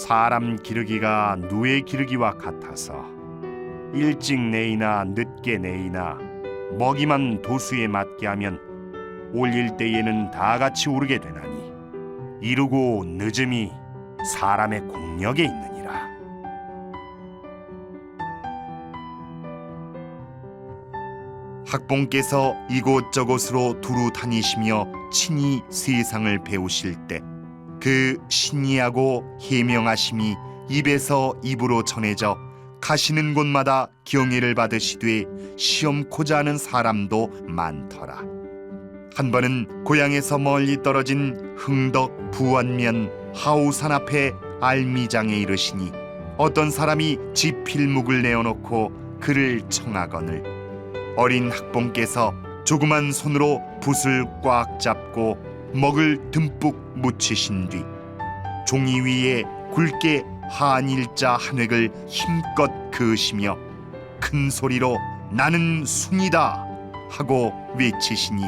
사람 기르기가 누의 기르기와 같아서 일찍 내이나 늦게 내이나 먹이만 도수에 맞게 하면 올릴 때에는 다 같이 오르게 되나니 이루고 늦음이 사람의 공력에 있느니라. 학봉께서 이곳저곳으로 두루 다니시며 친히 세상을 배우실 때 그 신이하고 해명하심이 입에서 입으로 전해져 가시는 곳마다 경애를 받으시되 시험코자 하는 사람도 많더라. 한 번은 고향에서 멀리 떨어진 흥덕 부안면 하우산 앞에 알미장에 이르시니 어떤 사람이 지 필묵을 내어놓고 그를 청하거늘 어린 학봉께서 조그만 손으로 붓을 꽉 잡고 먹을 듬뿍 묻히신 뒤 종이 위에 굵게 한일자 한 획을 힘껏 그으시며 큰 소리로 나는 순이다 하고 외치시니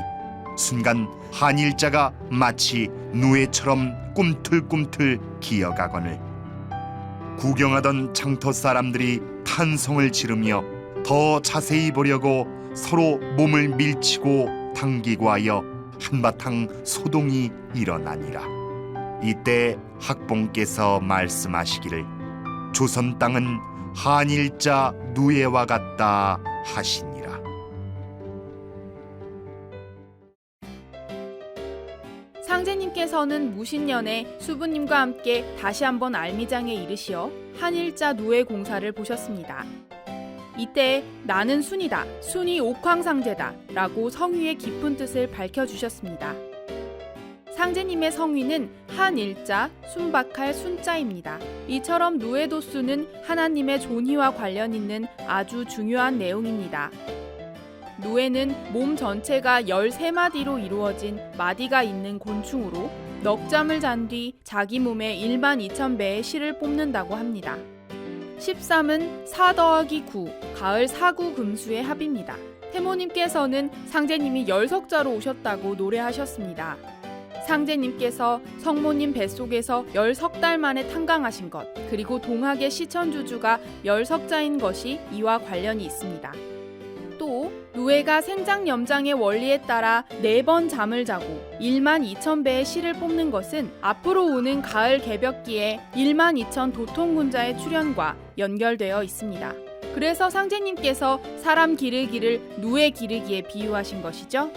순간 한일자가 마치 누에처럼 꿈틀꿈틀 기어가거늘 구경하던 장터 사람들이 탄성을 지르며 더 자세히 보려고 서로 몸을 밀치고 당기고 하여 한바탕 소동이 일어나니라. 이때 학봉께서 말씀하시기를 조선 땅은 한일자 누에와 같다 하시니라. 상제님께서는 무신년에 수부님과 함께 다시 한번 알미장에 이르시어 한일자 노예 공사를 보셨습니다. 이때 나는 순이다, 순이 옥황상제다 라고 성위의 깊은 뜻을 밝혀주셨습니다. 상제님의 성위는 한일자, 순박할 순자입니다. 이처럼 누에도수는 하나님의 존희와 관련 있는 아주 중요한 내용입니다. 노에는 몸 전체가 13마디로 이루어진 마디가 있는 곤충으로 넉 잠을 잔 뒤 자기 몸에 1만 2천 배의 실을 뽑는다고 합니다. 13은 4 더하기 9, 가을 사구 금수의 합입니다. 태모님께서는 상제님이 열석자로 오셨다고 노래하셨습니다. 상제님께서 성모님 뱃속에서 열석 달 만에 탄강하신 것, 그리고 동학의 시천주주가 열석자인 것이 이와 관련이 있습니다. 또 노예가 생장 염장의 원리에 따라 네번 잠을 자고 1만 2천 배의 실을 뽑는 것은 앞으로 오는 가을 개벽기에 1만 2천 도통군자의 출현과 연결되어 있습니다. 그래서 상제님께서 사람 기르기를 누에 기르기에 비유하신 것이죠.